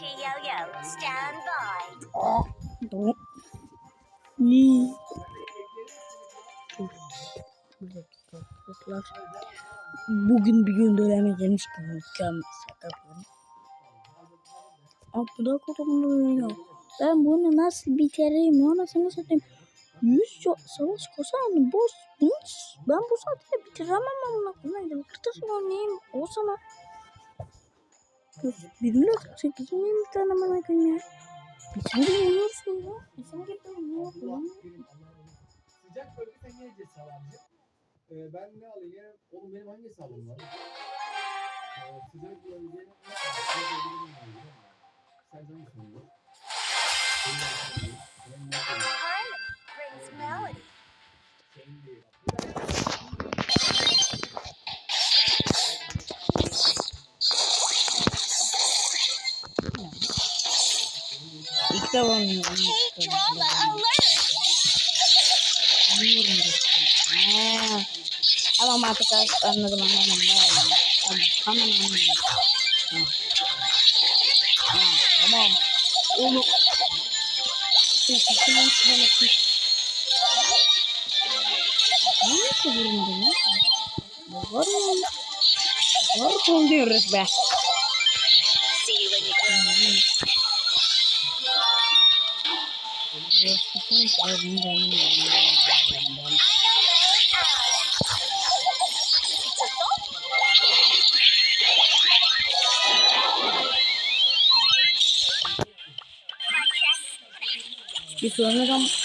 Yo yo, stand by. Aa, do. Ni. Arkadaşlar bugün bir göndereme gelmiş mükemmel şaka yapıyorum. Amına kodumunu ya. Ben bunu nasıl bitireyim ya nasıl satayım. 100 savaş kosan boz. Ben bu saatte bitiremem amına kodum. Kırtasın oynayayım o zaman. 1.48 miyim bir tane bana gün ya? Geçen gün oynuyorsun ya. Geçen gün oynuyorsun. Sıcak bölgede niye cesalarcı? Ee, ben ne alayım? Yine, oğlum benim hangi hesabım var? Ee, sıcak bölgede Sen canım sundu. Pilot brings melody. Alert. Bilmiyorum da. Aa, Tamam artık anladım anladım. Tamam tamam anladım. Tamam. Tamam tamam. Oğlum. Sesini içine bakayım. Nasıl vurmadı lan? Var mı? Var kol diyoruz be. đi xuống nữa không?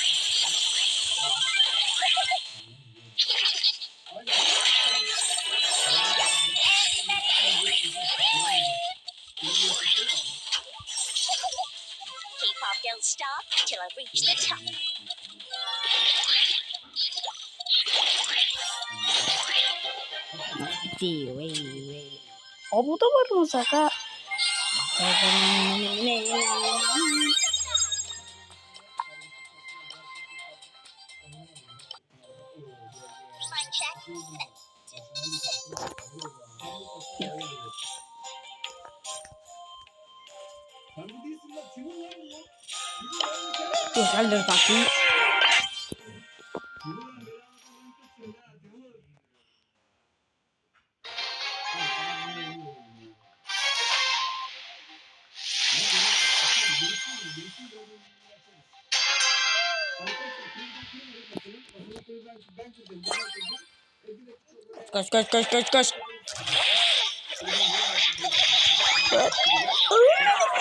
Kimin lan bu sen? Güzeldir bakayım. Kaç kaç kaç kaç kaç.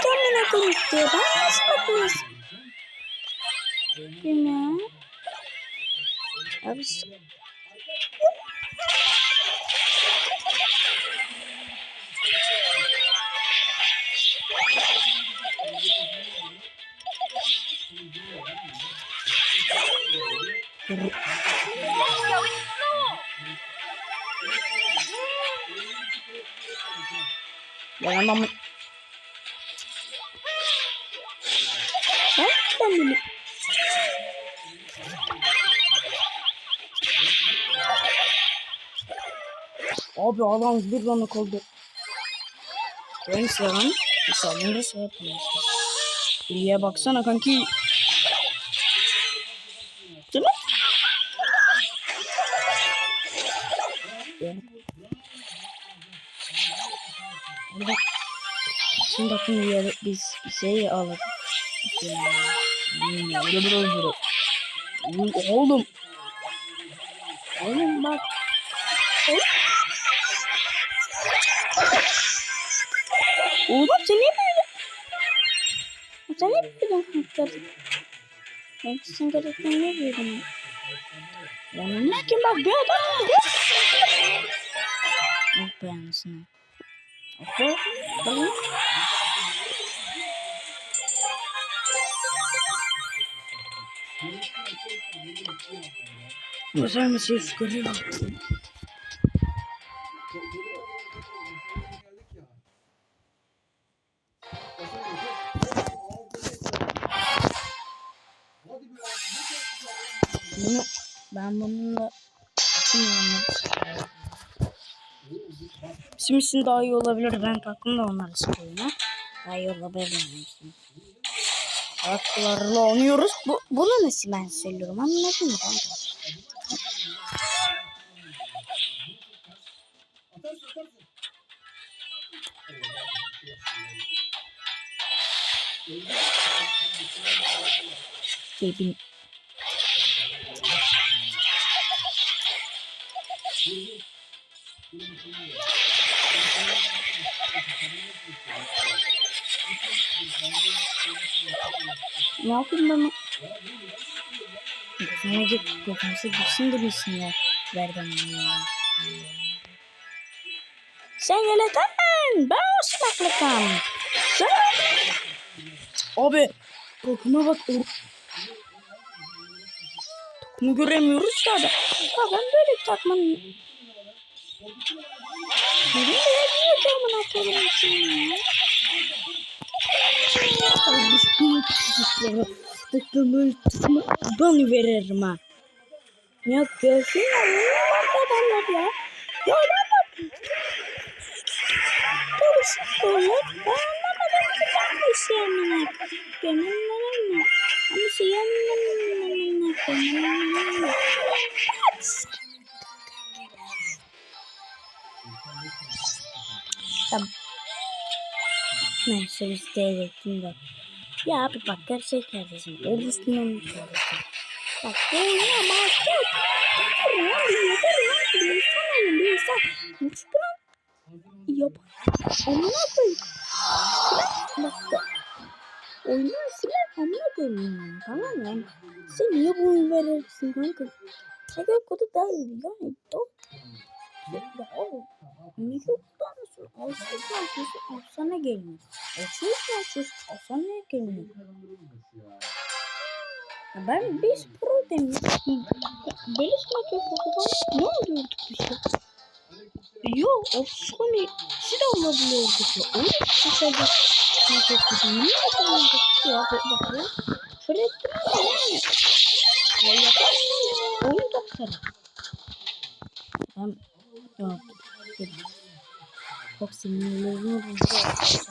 Kendine konuştu. Ben nasıl yapıyorsun? Bilmem. Abi ben bunu... Abi adam bir bana kaldı. Ben seven, insanları sevmiyorsun. İyiye baksana kanki. Şimdi bakın ya biz şey alalım. Şey, hmm, böyle. Oğlum, Oğlum. Bak. Oğlum. Sen niye böyle? Sen niye böyle yaptın? Ben sen gerçekten ne diyordun? Yani ne kim bak bir adam mı? Oh be anasını. Oh be. Bakın. Güzel bir şey çıkarıyor. Bunu ben bununla Bizim için daha iyi olabilir. Ben taktım da onları sıkıyorum. Hayır olabilirsin. Haklarla oynuyoruz. Bu, bunu nasıl ben söylüyorum anladın mı kanka? Ne yapayım ben? Gözüme git, gözümüze gitsin demişsin ya. Verdim ya. Sen yeleten, ben ıslaklıkam. Sen... Abi, kokuma bak. Tokumu göremiyoruz ya da. Ya ben böyle bir takmanın... Benim de hediye camına koyayım bu sıkıntı çocukları. Tıklımı tıklımı ben veririm ha. Ya görsün ya. Bu adamlar ya? Ya adamlar. Konuşuyorlar. Ben anlamadım ki ben bu işi yanına. Gönüllülerim mi? Ama şey yanına. Gönüllülerim mi? Tamam. Neyse biz diyecektim de. Ya abi bak gerçek kardeşim. Oruçlunun kardeşim. Bak değil ama çok. Yeter ya. Yeter ya. Bir insan olun bir insan. Mutlu lan. Yap. Amına koy. Silah. Bak bak. Oyundan silah amına koyayım. Tamam mı? Sen niye bu oyun verirsin kanka? Tekrar kodu daha iyi. Yani doğru. Ya oğlum. Niye kullanıyorsun? Alışveriş alışveriş alsana gelmiyor. Alışveriş alışveriş alsana gelmiyor. Ben biz pro demiyorum. Beliş makyaj kokudan ne oluyorduk biz ya? Yo, o Sony silah alabiliyorduk ya. Öyle kısaca makyaj kokudan ne yapıyorduk ya? Bak ya. Şöyle ettim. Ya yaparsın ya. Oyun baksana. Çok sinirlerimi bozuyor. Ben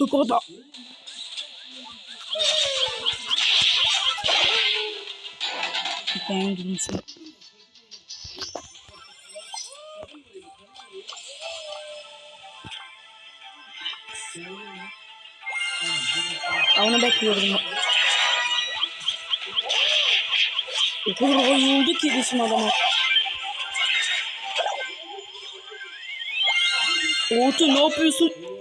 Adam. Ben gülmüşüm. Onu bekliyorum. O kadar oyundu ki bizim adama. Orta ne yapıyorsun?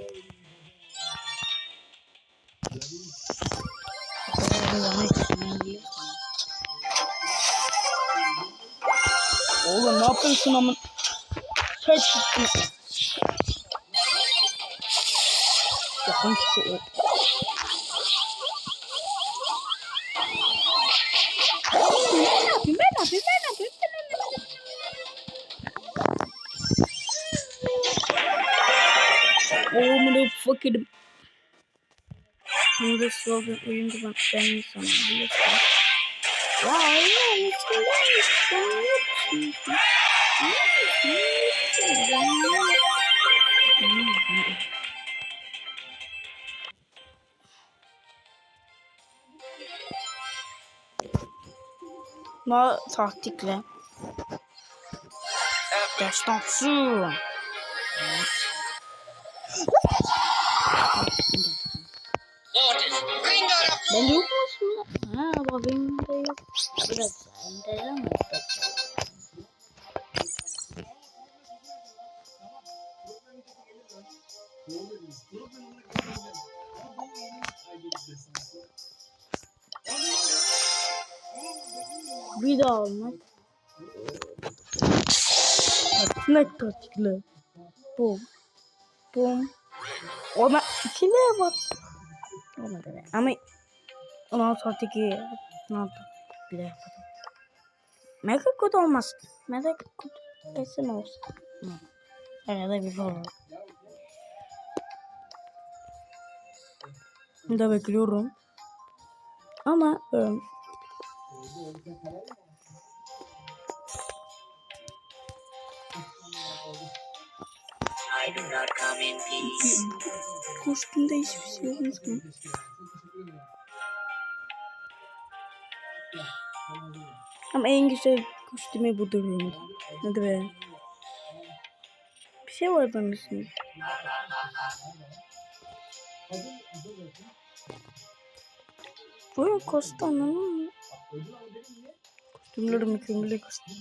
Ben ne yapayım? Ben ne yapayım? Oh motherfucker. Burada slogan oyuncu bak ben. Ya oyunun içindeymiş. Ben yapayım? Ben yapayım? Na taktikle. Destansı. Ben de yok mu aslında? Ha bak benim de yok. Biraz Enteresan mı? Doğru Bir daha olmaz. Bak ne tatlı. Bum. Bum. Ona içine bak. Olmadı be. Ama ona sattaki ne yaptı? Bir de yapalım. Mega kod olmaz. Mega kod kesin olsun. Arada bir şey. Da bekliyorum. Ama e, kostümde hiçbir şey olmaz mı? Ama en güzel kostümü bu durum. Hadi be. Bir şey var bunun üstünde. Bu kostüm anladın mı? Kostümleri mükemmel kostüm.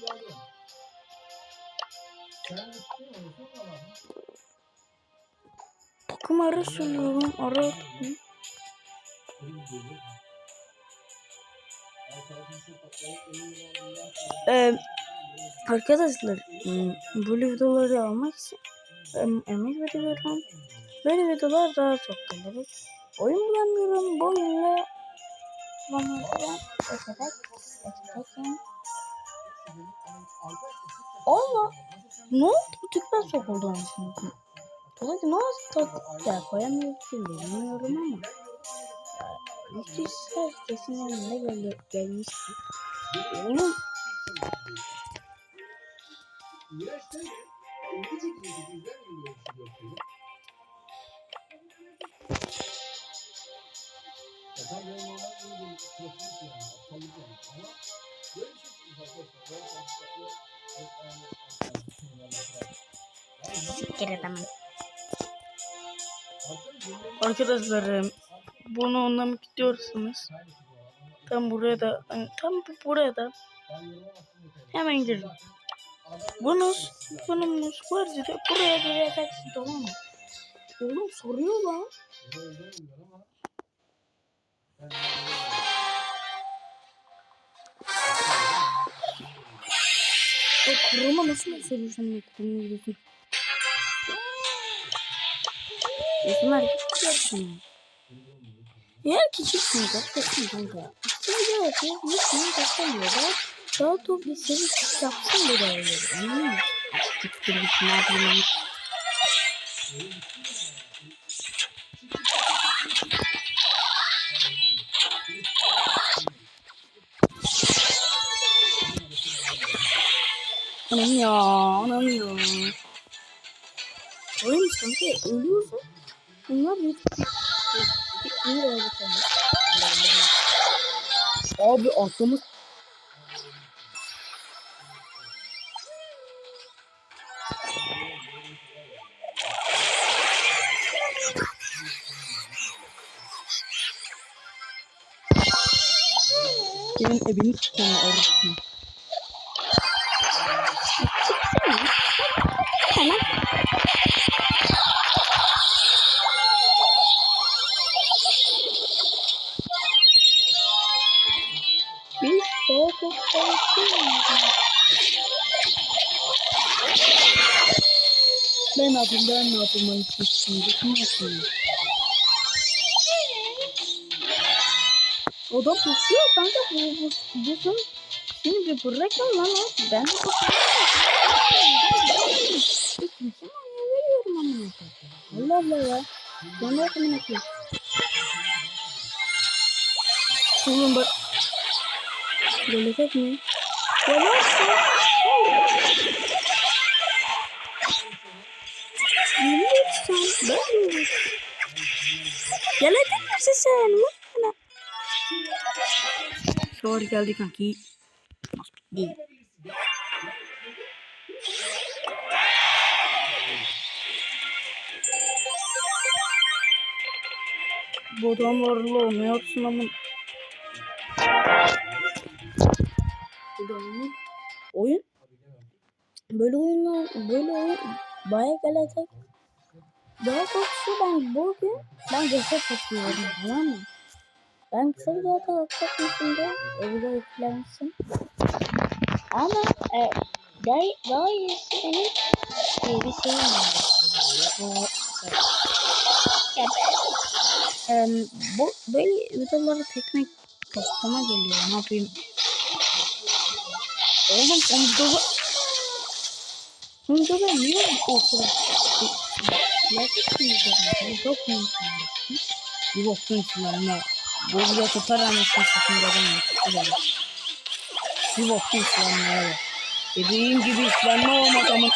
Takım ara sunuyorum. Ara takım. Ee, arkadaşlar hmm, böyle videoları almak için em, emek veriyorum. Böyle videolar daha çok gelecek. Oyun bulamıyorum. Bu oyunla bana öterek öterek Allah ne oldu? Tüpten sokuldu anasını. Buradaki nasıl tat ya koyamıyorsun bilmiyorum ama. Hiç ses kesin yanında gel gelmişti. Oğlum şöyle, ilgi çekici bir benim normal iyi bir profil yani, aptallık yani. Ama böyle bir şey yapıyoruz arkadaşlar. Böyle sanatçılarla siktir edemem. Arkadaşlar Arkadaşlarım bunu anlamak istiyorsanız tam buraya da hani tam bu- buraya da hemen girin. Bonus, bonus var dedi. Buraya gireceksin tamam mı? Oğlum soruyor lan. O kuruma nasıl soruyorsun ne kuruma gidiyorsun? İnsanlar küçüksün. Eğer küçüksün kaçtasın kanka. Şimdi evet ya lütfen kaçtamıyor da daha top bir seni yapsın böyle olur. Anladın mı? Siktir git ne yapayım Anam ya, anam ya. Oyun kanka ölüyorsun. Bunlar bir... Oldu sana. Abi aklımız... Senin evini tutan orası. Ben ne ben ben istiyorum. Kim yapayım? O da pusuyor kanka bu bu bu bu Şimdi bırakın lan o. Ben de pusuyorum. Ama veriyorum koyayım. Allah Allah ya. Ben yapayım yapayım? Oğlum bak. Gelecek mi? Gelirse. Lütfen. Ben de Gelecek misin sen? Lütfen. Sorry geldi kanki. Değil. Bu adamlarla olmuyorsun ama Böyle oyunlar, böyle oyun baya gelecek. Daha doğrusu ben bugün ben ceset satıyorum tamam mı? Ben kısa videoda atacakmışım şimdi. E, video yüklensin. Ama e, daha, daha iyisi benim e, bir şeyim var. Ya, e, bu böyle videoları tekmek postama geliyor. Ne yapayım? Oğlum sen videoda Bunu da niye okula? Yakıt mı yiyeceğim? Çok mu yiyeceğim? Bir baktım silahına. Bu bile tutar anasını sakın dedim. Bir baktım silahına. Dediğim gibi silahına olmaz ama.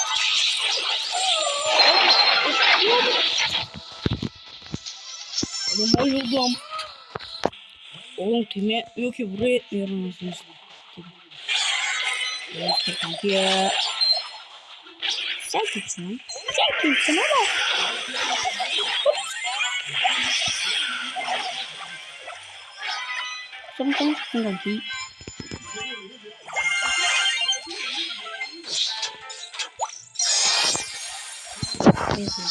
Oğlum bayıldım. Oğlum kime yok ki buraya etmiyorum anasını. Evet kanki ya. Sen kimsin lan? Sen kimsin ama? Sen sen kimsin kanki? Neyse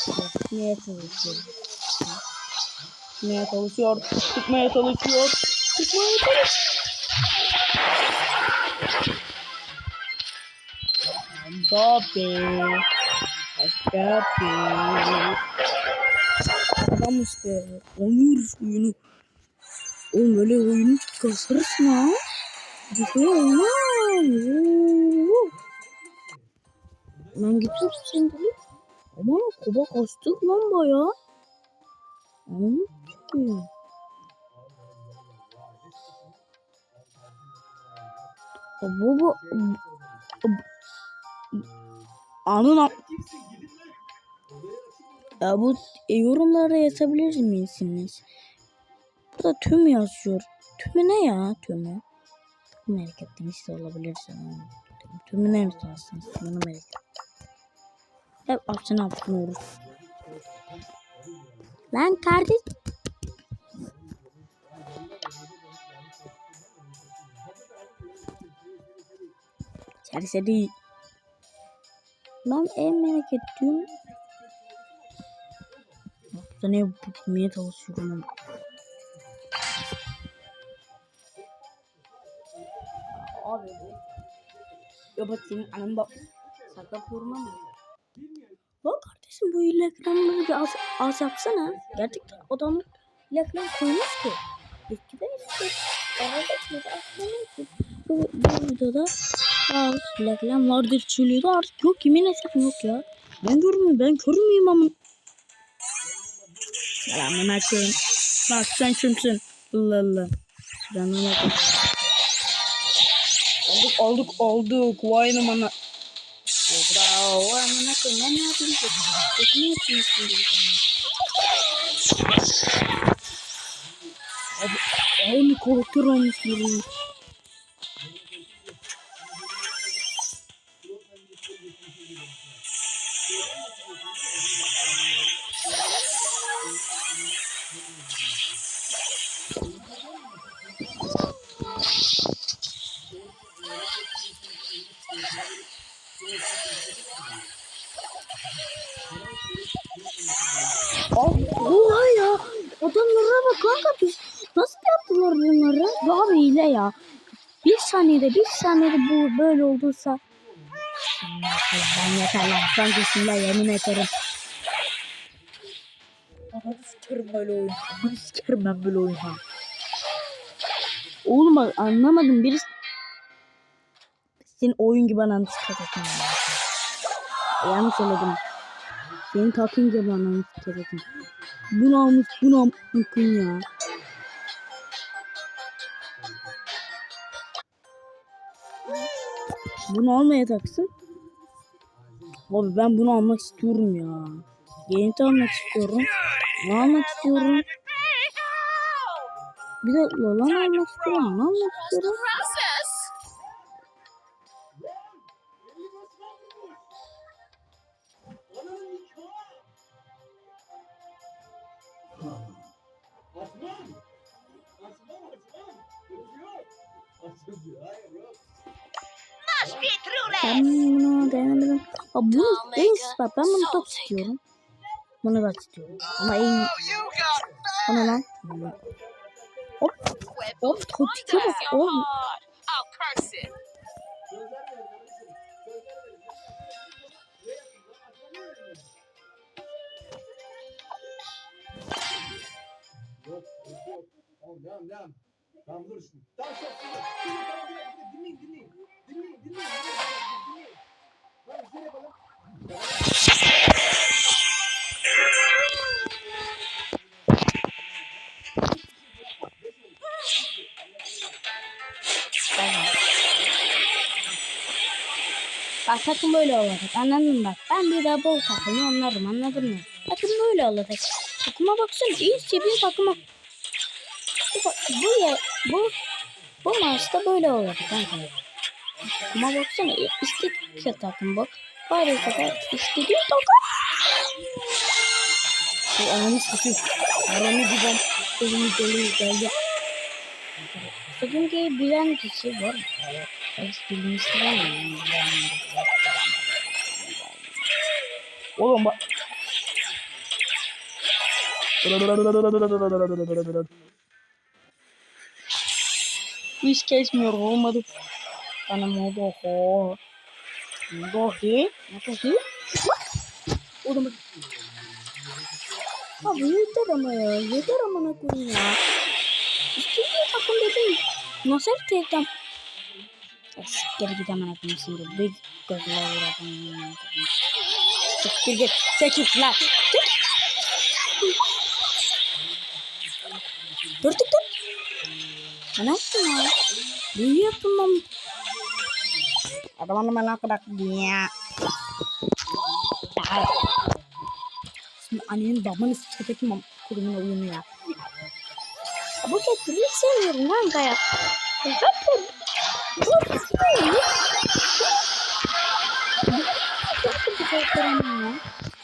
Neye çalışıyor? Neye çalışıyor? Çıkmaya çalışıyor. Çıkmaya çalışıyor. Mbappe. Mbappe. Adam işte. Onur oyunu. Oğlum böyle oyunu kasarız mı? Güzel olmaz. Oo. Ben gittim şimdi. Ama kuba kastık lan baya. Anladın ki. Bu bu anın ya bu yorumlara yazabilir misiniz? Burada tüm yazıyor. Tümü ne ya tümü? Merak ettim işte olabilirse. Tümü ne istersiniz? Tümünü merak ettim. Hep aksine yapıyoruz. Lan kardeş. Serseri. Ben en merak ettiğim Yoksa ne bulmaya çalışıyorum. Abi Ya bak senin anan bak. Sakla vurma mı? Bak kardeşim bu reklamları bir az, az yapsana. Gerçekten adamın reklam koymuş ki. Eskiden işte. Arada bir aslında bu, bu videoda az reklam vardır söylüyordu artık yok kimin hesabı yok ya. Ben görmüyorum ben kör müyüm ama. Selamun aleyküm. Bak sen kimsin? Allah Allah. Selamun aleyküm. Olduk olduk olduk. Vay amına. Bravo. Amına koyayım. Ben ne yapayım ki? Mü yapayım şimdi bir tane? Abi, aynı karakter olmuş birinin. Saniyede bir saniyede bu böyle olduysa. Ben yeter lan. Ben kesinlikle yemin ederim. Ananı sikerim böyle oyun. Ananı sikerim ben böyle oyun ha. Oğlum anlamadım. Birisi senin oyun gibi ananı sikerim. Yanlış söyledim. Senin takın gibi ananı sikerim. Bu namus bu namus ya. Bunu almayacaksın. Abi ben bunu almak istiyorum ya. Yeni almak istiyorum. Bunu almak istiyorum. Bir de Lolan almak istiyorum. Ne almak istiyorum? Hayır yok. Ben bunu denemedim. Ha bu en bak ben bunu çok istiyorum. Bunu da istiyorum. Ama en You got o ne lan? Hop hop bak yok, yok. Tamam, devam, devam. Tamam, dur şimdi. Stop, stop. Dur, dur, tamam, bir dakika, dinleyin, dinleyin. Dinleyin, dinleyin, dinleyin, dinleyin. Tamam, şöyle yapalım. Bak takım böyle olacak anladın mı bak. Ben bir daha bol takımı anlarım anladın mı? Takım böyle olacak. Takıma baksana iyi seviye takıma. Bu, ya, bu, bu maçta böyle olacak kanka. Takıma baksana istediği takım bak. Bari kadar istediği takım. Bu ananı satayım. Aramı giden elimi dolu geldi. Bugünkü bilen kişi var mı? Bilmiştir ama. Oğlum bak. Hiç kesmiyor olmadı. Benim oldu ho. Dohi. Dohi. Oğlum bak. Abi yeter ama ya. Yeter amına koyayım ya. İstediği takım dedim. Nasıl tekrar Siktir git hemen akıllı şimdi. Büyük gözler uğradım. Siktir git. Çekil lan. Çek. Ne yaptın ya? Büyü yaptım ben. Adamın bana kadar ya. Daha. Şimdi annenin babanı sikecek mi? Kurumun oyunu ya. Bu ketleri hiç sevmiyorum kanka ya. Zaten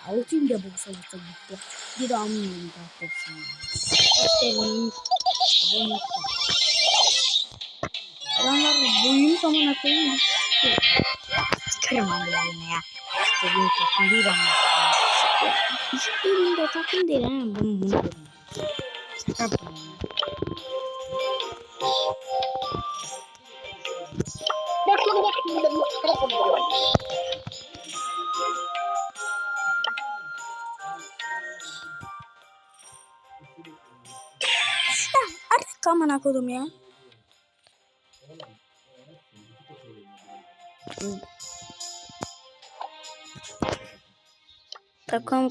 Altın da bu sonuçta gitti. Bir de anlıyorum tahtasını. Aferin. Adamlar boyun zaman akıllı. Sıkarım anlayalım ya. İstediğim takım değil ama. İstediğim de takım değil ha. Bunu bunu görüyorum. Şaka bu. Artık amına kodum ya. Kral.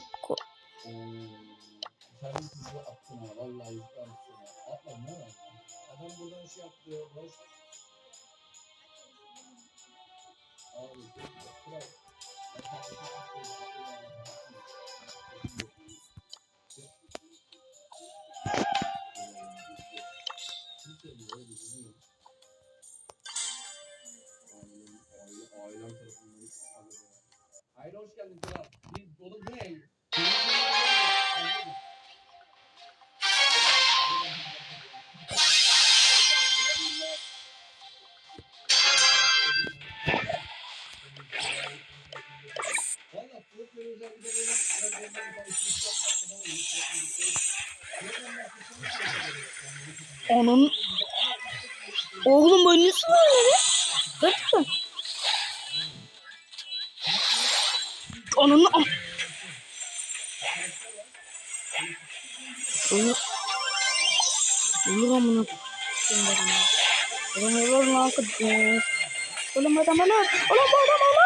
Ailem tarafından Hayır hoş geldin kral. Bir oğlum bu ne? Valla Fırat böyle özel Oğlum bu adam ana.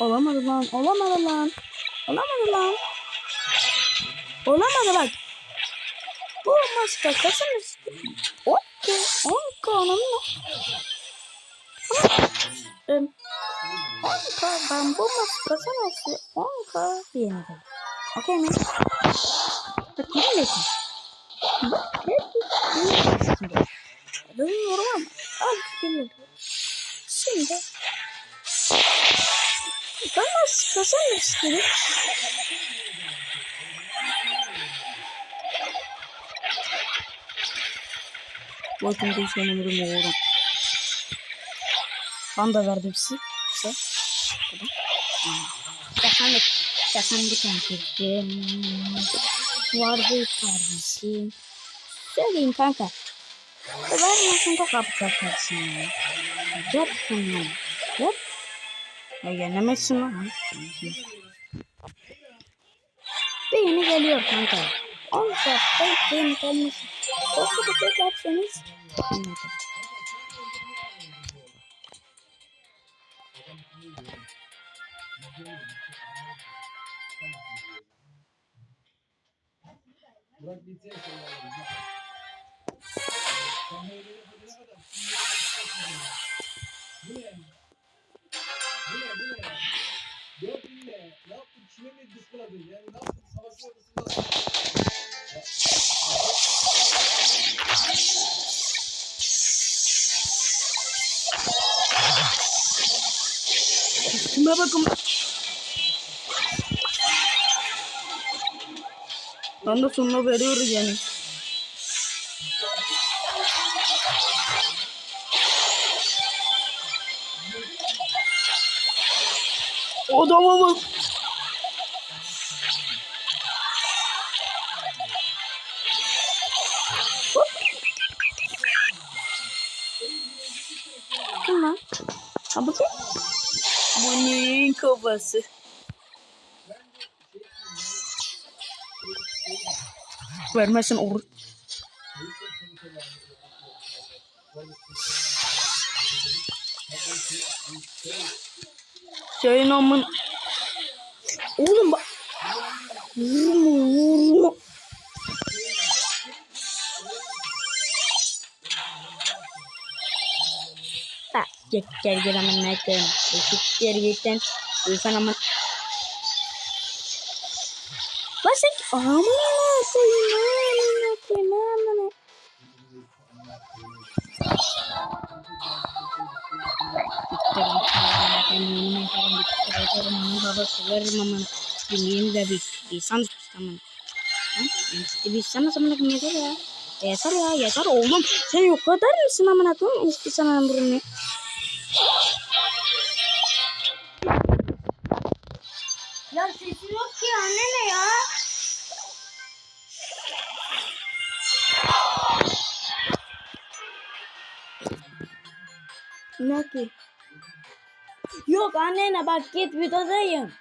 Olamadı lan. Olamadı lan. Olamadı lan. Olamadı bak. Bu maçta kazanırız. Okey. 10 kanunla. 10k ben bu maçı kazanırsa 10k yenerim. Okey mi? Bak ne diyorsun? Bak ne diyorsun? Bilmiyorum ama. Al bilmiyorum. Şimdi ben nasıl kazanırız dedim. Bakın şu numaramı oğlum. Ben de verdim size. size. Efendim, efendim kardeşim. Vardı kardeşim. Söyleyin kanka. Vermiyorsun da kapacak kardeşim ya. Gerçekten ya. Yap. Ya yenemezsin lan. Beğeni geliyor kanka. 10 saatte beğeni gelmiş. O kadar beklerseniz. Anladım. Burak bitse şeyler Bu ne? Bu ne? Bu? Kime mi dışkıladın? Yani sonuna veriyoruz yani. Adama bak. Kim lan? Ha bu kim? Bunun kafası. Vermezsen olur. Senin amın... Oğlum bak... Vurma vurma. Ha, gel gel gel aman ne koyayım. Eşit geri gitten. Uysan aman. Basık. Aman ne koyayım. Aman ne koyayım. Aman. Yemin de bir insan tamam. İşte bir sana zaman akım yeter ya. Yeter ya yeter oğlum. Sen yok kadar mısın amına koyayım? İşte sana bunu. Ya sesi yok ki anne ne ya? Ne ki? Yok annene bak git videodayım.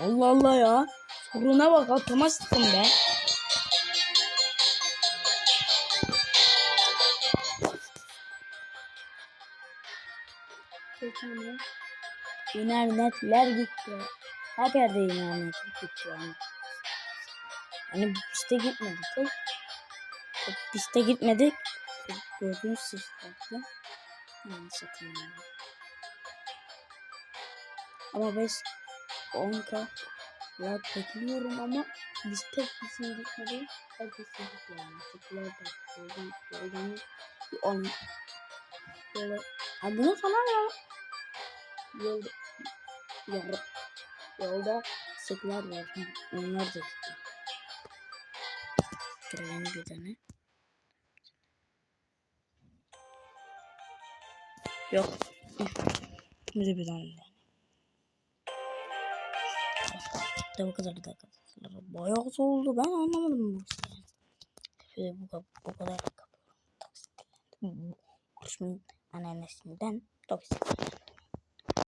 Allah Allah ya. Soruna bak atamazsın be. İnternetler gitti. Her yerde internet gitti yani. Hani piste gitmedik. Piste gitmedik. Gördüğünüz sistemle. Yani satayım yani. Ama biz 10k ya bekliyorum ama biz tek bizim gitmedi. Herkes gitti yani. Çocuklar da yoldan yoldan bir on böyle. Ha bunu falan ya. Yolda yolda yolda sıklar var. Onlar da gitti. Görelim bir tane. Yok. Bir de bir tane. İşte bu kadar da arkadaşlar. Bayağı oldu. Ben anlamadım bu işi. Şöyle bu, bu kadar kapatıyorum. Toksiklendim. Kuşumun anneannesinden toksiklendim.